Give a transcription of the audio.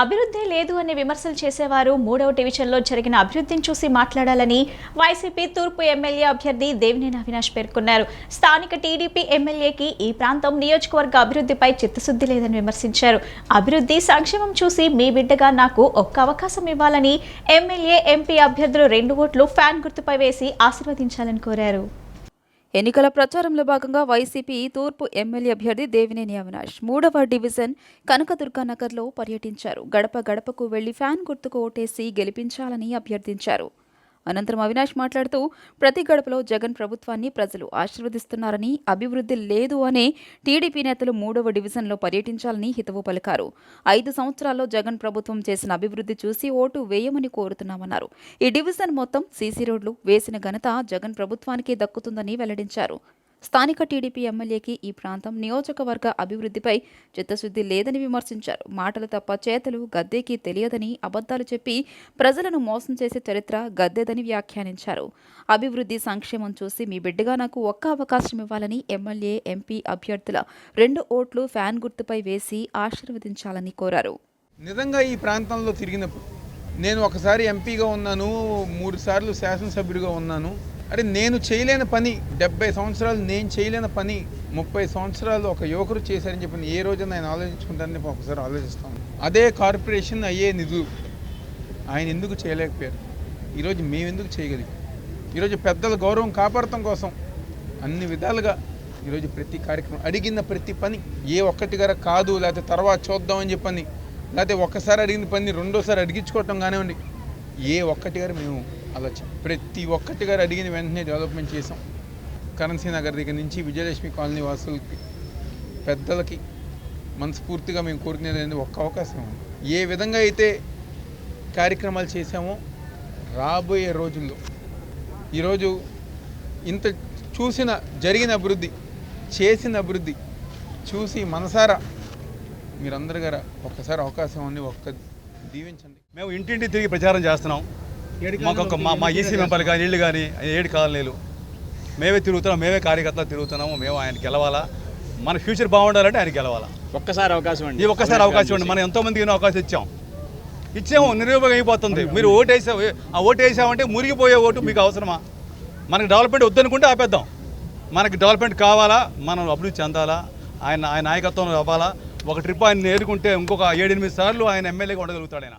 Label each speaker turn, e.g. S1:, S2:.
S1: అభివృద్ధి లేదు అనే విమర్శలు చేసేవారు మూడవ డివిజన్లో జరిగిన అభివృద్ధిని చూసి మాట్లాడాలని వైసీపీ తూర్పు ఎమ్మెల్యే అభ్యర్థి దేవినేని అవినాష్ పేర్కొన్నారు. స్థానిక టీడీపీ ఎమ్మెల్యేకి ఈ ప్రాంతం నియోజకవర్గ అభివృద్ధిపై చిత్తశుద్ధి లేదని విమర్శించారు. అభివృద్ధి సంక్షేమం చూసి మీ బిడ్డగా నాకు ఒక్క అవకాశం ఇవ్వాలని ఎమ్మెల్యే ఎంపీ అభ్యర్థులు రెండు ఓట్లు ఫ్యాన్ గుర్తుపై వేసి ఆశీర్వదించాలని కోరారు.
S2: ఎన్నికల ప్రచారంలో భాగంగా వైసీపీ తూర్పు ఎమ్మెల్యే అభ్యర్థి దేవినేని అవినాష్ మూడవ డివిజన్ కనకదుర్గానగర్లో పర్యటించారు. గడప గడపకు వెళ్ళి ఫ్యాన్ గుర్తుకు ఓటేసి గెలిపించాలని అభ్యర్థించారు. అనంతరం అవినాష్ మాట్లాడుతూ ప్రతి గడపలో జగన్ ప్రభుత్వాన్ని ప్రజలు ఆశీర్వదిస్తున్నారని అభివృద్ధి లేదు అనే టీడీపీ నేతలు మూడవ డివిజన్లో పర్యటించాలని హితవు పలికారు. ఐదు సంవత్సరాల్లో జగన్ ప్రభుత్వం చేసిన అభివృద్ధి చూసి ఓటు వేయమని కోరుతున్నామన్నారు. ఈ డివిజన్ మొత్తం సీసీ రోడ్లు వేసిన ఘనత జగన్ ప్రభుత్వానికి దక్కుతుందని వెల్లడించారు. స్థానిక టీడీపీ ఎమ్మెల్యేకి ఈ ప్రాంతం నియోజకవర్గ అభివృద్ధిపై చిత్తశుద్ధి లేదని విమర్శించారు. మాటలు తప్ప చేతలు గద్దెకి తెలియదని అబద్ధాలు చెప్పి ప్రజలను మోసం చేసే చరిత్ర గద్దెదని వ్యాఖ్యానించారు. అభివృద్ధి సంక్షేమం చూసి మీ బిడ్డగా నాకు ఒక్క అవకాశం ఇవ్వాలని ఎమ్మెల్యే ఎంపీ అభ్యర్థుల రెండు ఓట్లు ఫ్యాన్ గుర్తుపై వేసి ఆశీర్వదించాలని కోరారు.
S3: నిజంగా ఈ ప్రాంతంలో తిరిగినప్పుడు నేను ఒకసారి ఎంపీగా ఉన్నాను మూడు సార్లు శాసనసభ్యుడిగా ఉన్నాను. అరే నేను చేయలేని పని డెబ్బై సంవత్సరాలు నేను చేయలేని పని ముప్పై సంవత్సరాలు ఒక యువకుడు చేశారని చెప్పి ఏ రోజున ఆయన ఆలోచించుకుంటారని ఒకసారి ఆలోచిస్తాను. అదే కార్పొరేషన్ అయ్యే నిధులు. ఆయన ఎందుకు చేయలేకపోయారు? ఈరోజు మేము ఎందుకు చేయగలిగాం? ఈరోజు పెద్దల గౌరవం కాపాడటం కోసం అన్ని విధాలుగా ఈరోజు ప్రతి కార్యక్రమం అడిగిన ప్రతి పని ఏ ఒక్కటి కాదు లేకపోతే తర్వాత చూద్దామని చెప్పని లేకపోతే ఒక్కసారి అడిగిన పని రెండోసారి అడిగించుకోవటం కానివ్వండి ఏ ఒక్కటి గారు మేము అలా చే- ప్రతి ఒక్కటి గారు అడిగిన వెంటనే డెవలప్మెంట్ చేసాం కరెన్సీ నగర్ దగ్గర నుంచి విజయలక్ష్మి కాలనీ వాసులకి పెద్దలకి మనస్ఫూర్తిగా మేము కోరుకునేది ఒక్క అవకాశం ఉంది. ఏ విధంగా అయితే కార్యక్రమాలు చేశామో రాబోయే రోజుల్లో ఈరోజు ఇంత చూసిన జరిగిన అభివృద్ధి చేసిన అభివృద్ధి చూసి మనసారా మీరందరి గారు ఒక్కసారి అవకాశం ఉంది ఒక్క దీవించండి.
S4: మేము ఇంటింటి తిరిగి ప్రచారం చేస్తున్నాం. మాకు ఒక మా మా ఈసీ మెంబర్ కానీ ఇళ్ళు కానీ ఏడు కాలనీలు. మేమే తిరుగుతున్నాం మేమే కార్యకర్తలు తిరుగుతున్నాము మేము ఆయన గెలవాలా. మన ఫ్యూచర్ బాగుండాలంటే ఆయన గెలవాలా.
S5: ఒక్కసారి అవకాశం అండి.
S4: ఈ ఒక్కసారి అవకాశం ఉంది మనం ఎంతో మందికి ఎన్నో అవకాశం ఇచ్చాం. ఇచ్చాము నిరుపయోగం అయిపోతుంది. మీరు ఓటు వేసా ఆ ఓటు వేసామంటే మురిగిపోయే ఓటు మీకు అవసరమా? మనకి డెవలప్మెంట్ వద్దనుకుంటే ఆపేద్దాం. మనకి డెవలప్మెంట్ కావాలా? మనం అభివృద్ధి చెందాలా? ఆయన ఆయన నాయకత్వం అవ్వాలా? ఒక ట్రిప్ ఆయన నేర్చుకుంటే ఇంకొక ఏడెనిమిది సార్లు ఆయన ఎమ్మెల్యేగా ఉండగలుగుతాడు ఆయన